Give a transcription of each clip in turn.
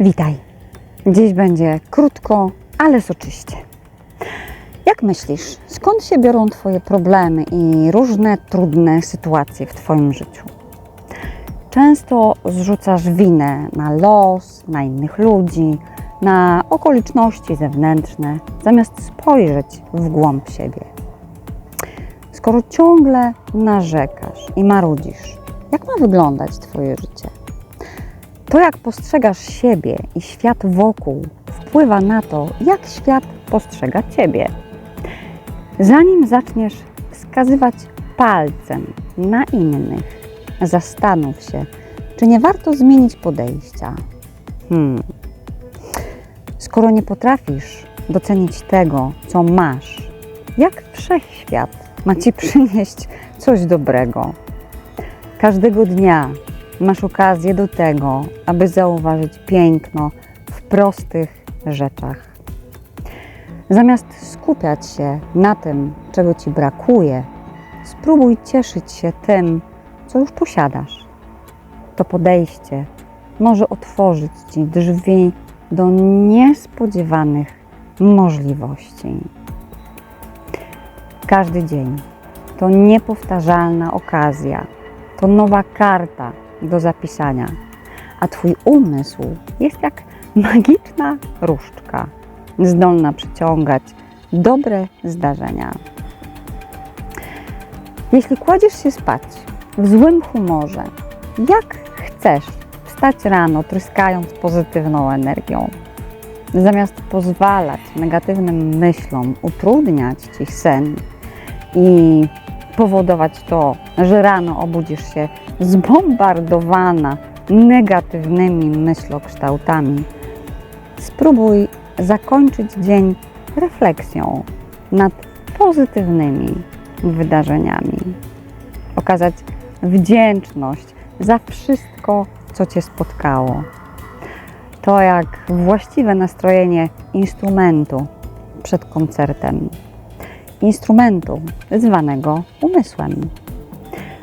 Witaj. Dziś będzie krótko, ale soczyście. Jak myślisz, skąd się biorą Twoje problemy i różne trudne sytuacje w Twoim życiu? Często zrzucasz winę na los, na innych ludzi, na okoliczności zewnętrzne, zamiast spojrzeć w głąb siebie. Skoro ciągle narzekasz i marudzisz, jak ma wyglądać Twoje życie? To, jak postrzegasz siebie i świat wokół, wpływa na to, jak świat postrzega Ciebie. Zanim zaczniesz wskazywać palcem na innych, zastanów się, czy nie warto zmienić podejścia. Hmm. Skoro nie potrafisz docenić tego, co masz, jak wszechświat ma Ci przynieść coś dobrego? Każdego dnia masz okazję do tego, aby zauważyć piękno w prostych rzeczach. Zamiast skupiać się na tym, czego ci brakuje, spróbuj cieszyć się tym, co już posiadasz. To podejście może otworzyć ci drzwi do niespodziewanych możliwości. Każdy dzień to niepowtarzalna okazja, to nowa karta do zapisania, a Twój umysł jest jak magiczna różdżka, zdolna przyciągać dobre zdarzenia. Jeśli kładziesz się spać w złym humorze, jak chcesz wstać rano, tryskając pozytywną energią? Zamiast pozwalać negatywnym myślom utrudniać ci sen i powodować to, że rano obudzisz się zbombardowana negatywnymi myślokształtami, spróbuj zakończyć dzień refleksją nad pozytywnymi wydarzeniami. Okazać wdzięczność za wszystko, co Cię spotkało. To jak właściwe nastrojenie instrumentu przed koncertem. Instrumentu zwanego umysłem.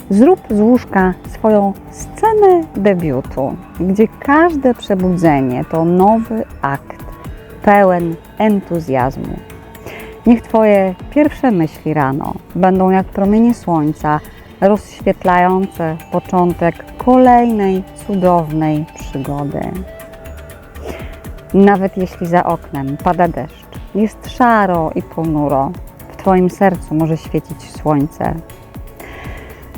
Zrób z łóżka swoją scenę debiutu, gdzie każde przebudzenie to nowy akt pełen entuzjazmu. Niech Twoje pierwsze myśli rano będą jak promienie słońca, rozświetlające początek kolejnej cudownej przygody. Nawet jeśli za oknem pada deszcz, jest szaro i ponuro, Twoim sercu może świecić słońce.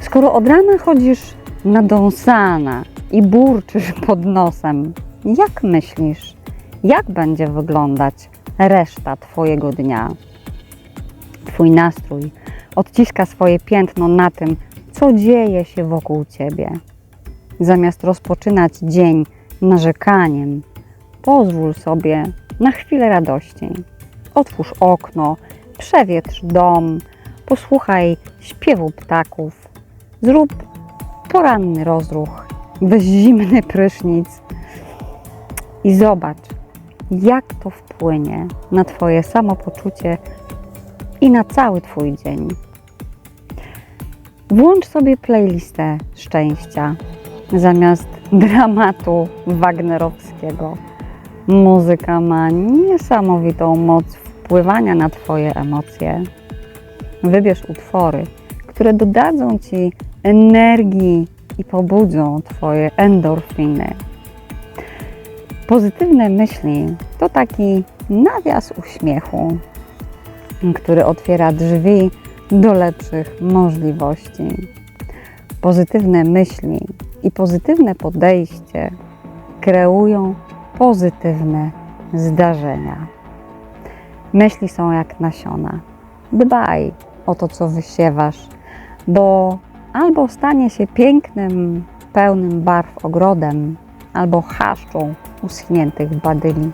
Skoro od rana chodzisz nadąsana i burczysz pod nosem, jak myślisz, jak będzie wyglądać reszta Twojego dnia? Twój nastrój odciska swoje piętno na tym, co dzieje się wokół Ciebie. Zamiast rozpoczynać dzień narzekaniem, pozwól sobie na chwilę radości. Otwórz okno, przewietrz dom, posłuchaj śpiewu ptaków, zrób poranny rozruch, weź zimny prysznic i zobacz, jak to wpłynie na Twoje samopoczucie i na cały Twój dzień. Włącz sobie playlistę szczęścia zamiast dramatu wagnerowskiego. Muzyka ma niesamowitą moc wpływania na Twoje emocje. Wybierz utwory, które dodadzą Ci energii i pobudzą Twoje endorfiny. Pozytywne myśli to taki nawias uśmiechu, który otwiera drzwi do lepszych możliwości. Pozytywne myśli i pozytywne podejście kreują pozytywne zdarzenia. Myśli są jak nasiona. Dbaj o to, co wysiewasz, bo albo stanie się pięknym, pełnym barw ogrodem, albo chaszczą uschniętych badyli.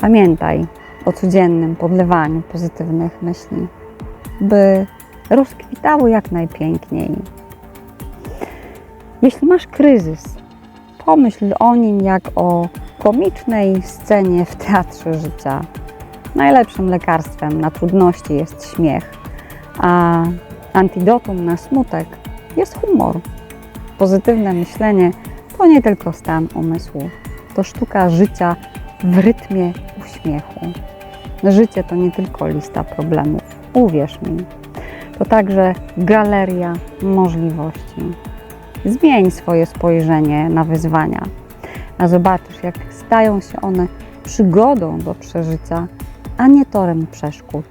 Pamiętaj o codziennym podlewaniu pozytywnych myśli, by rozkwitały jak najpiękniej. Jeśli masz kryzys, pomyśl o nim jak o komicznej scenie w teatrze życia. Najlepszym lekarstwem na trudności jest śmiech, a antidotum na smutek jest humor. Pozytywne myślenie to nie tylko stan umysłu, to sztuka życia w rytmie uśmiechu. Życie to nie tylko lista problemów, uwierz mi. To także galeria możliwości. Zmień swoje spojrzenie na wyzwania, a zobaczysz, jak stają się one przygodą do przeżycia, a nie torem przeszkód.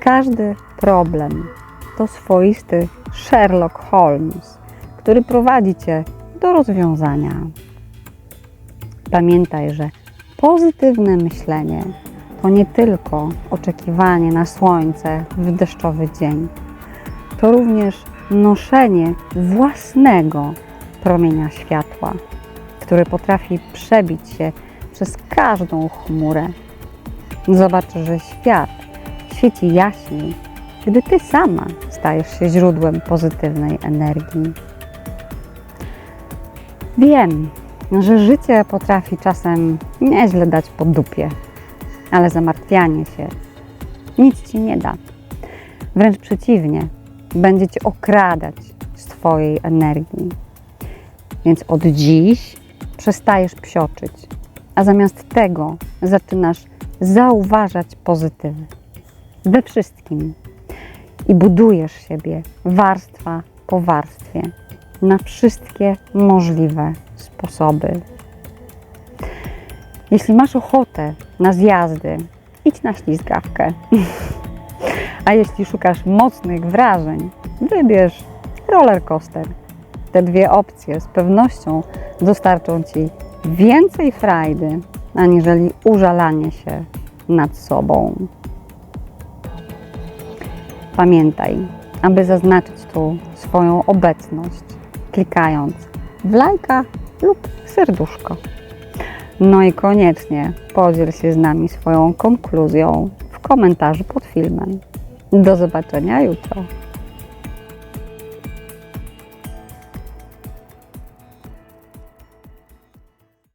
Każdy problem to swoisty Sherlock Holmes, który prowadzi cię do rozwiązania. Pamiętaj, że pozytywne myślenie to nie tylko oczekiwanie na słońce w deszczowy dzień, to również noszenie własnego promienia światła, który potrafi przebić się przez każdą chmurę. Zobaczysz, że świat świeci jaśniej, gdy ty sama stajesz się źródłem pozytywnej energii. Wiem, że życie potrafi czasem nieźle dać po dupie, ale zamartwianie się nic ci nie da. Wręcz przeciwnie, będzie cię okradać z twojej energii. Więc od dziś przestajesz psioczyć, a zamiast tego zaczynasz zauważać pozytywy we wszystkim i budujesz siebie warstwa po warstwie na wszystkie możliwe sposoby. Jeśli masz ochotę na zjazdy, idź na ślizgawkę. A jeśli szukasz mocnych wrażeń, wybierz roller coaster. Te dwie opcje z pewnością dostarczą Ci więcej frajdy, aniżeli użalanie się nad sobą. Pamiętaj, aby zaznaczyć tu swoją obecność, klikając w lajka lub serduszko. No i koniecznie podziel się z nami swoją konkluzją w komentarzu pod filmem. Do zobaczenia jutro.